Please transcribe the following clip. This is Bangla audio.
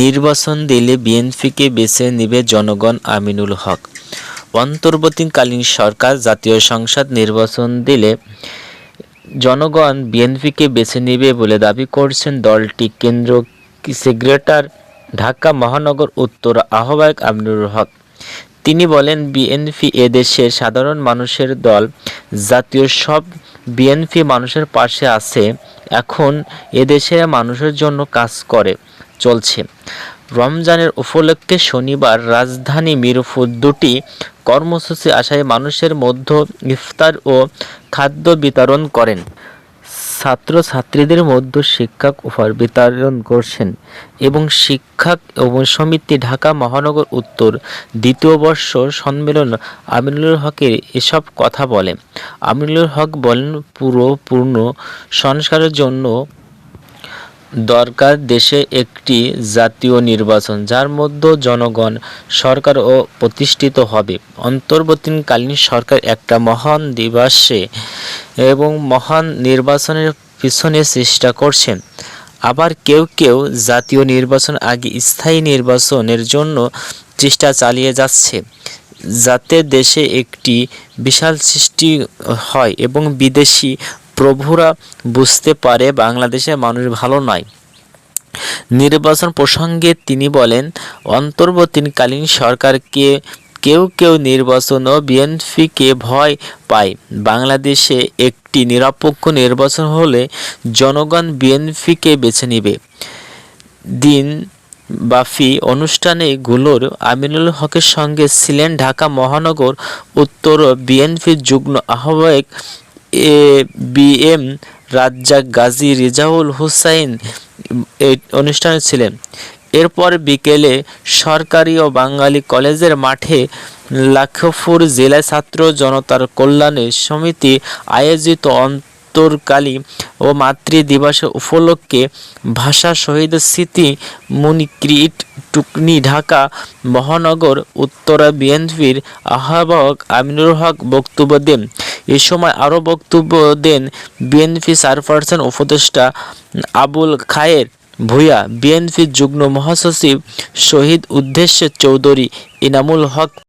নির্বাচন দিলে বিএনপিকে বেছে নেবে জনগণ আমিনুল হক। অন্তর্বর্তীকালীন সরকার জাতীয় সংসদ নির্বাচন দিলে জনগণ বিএনপিকে বেছে নেবে বলে দাবি করছেন দলটি। কেন্দ্র সেক্রেটার ঢাকা মহানগর উত্তর আহ্বায়ক আমিনুল হক। তিনি বলেন, বিএনপি এদেশের সাধারণ মানুষের দল, জাতীয় সব বিএনপি মানুষের পাশে আছে এখন এদেশে মানুষের জন্য কাজ করে, চলছে। রমজানের উপলক্ষে শনিবার রাজধানী মিরপুর দুটি কর্মসূচি আসায় মানুষের মধ্য ইফতার ও খাদ্য বিতরণ করেন। ছাত্রছাত্রীদের মধ্যে শিক্ষক উপহার বিতরণ করছেন এবং শিক্ষক এবং সমিতি ঢাকা মহানগর উত্তর দ্বিতীয় বর্ষ সম্মেলন আমিনুল হকের এসব কথা বলে। আমিনুল হক বলেন, পুরো পূর্ণ সংস্কারের জন্য দরকার দেশে একটি জাতীয় নির্বাচন, যার মধ্যে জনগণ, সরকার ও প্রতিষ্ঠিত হবে। অন্তর্বর্তীকালীন সরকার একটা মহান দিবসে এবং মহান নির্বাচনের পিছনে চেষ্টা করছেন। আবার কেউ কেউ জাতীয় নির্বাচন আগে স্থায়ী নির্বাচনের জন্য চেষ্টা চালিয়ে যাচ্ছে, যাতে দেশে একটি বিশাল সৃষ্টি হয় এবং বিদেশি প্রভুরা বুঝতে পারে বাংলাদেশের মানুষ ভালো নয়। নির্বাচন প্রসঙ্গে তিনি বলেন, অন্তর্বর্তীকালীন সরকারকে কেউ কেউ নির্বাচন ও বিএনপিকে ভয় পায়। বাংলাদেশে একটি নিরপেক্ষ নির্বাচন হলে জনগণ বিএনপিকে বেছে নেবে। দিন বাফি অনুষ্ঠানে গুলোর আমিনুল হকের সঙ্গে ছিলেন ঢাকা মহানগর উত্তর বিএনপির যুগ্ম আহ্বায়ক A B M Razzak Gazi Rezaul Hussain এই অনুষ্ঠানে ছিলেন। এরপর বিকেলে সরকারি ও বাঙালি কলেজের মাঠে লাখপুর জেলা ছাত্র জনতার কল্যাণে সমিতি আয়োজিত অন্তর্কালী ও মাতৃ দিবস উপলক্ষে ভাষা শহীদ স্মৃতি মণিক্রিট টুকনি ঢাকা মহানগর উত্তরা বিএনপির আহ্বায়ক আমিনুল হক বক্তব্য দেন। এ সময় আরও বক্তব্য দেন বিএনপি চেয়ারপারসন উপদেষ্টা আবুল খায়ের। ভূঁইয়া বিএনপির যুগ্ম মহাসচিব শহীদ উদ্দেশ্য চৌধুরী ইনামুল হক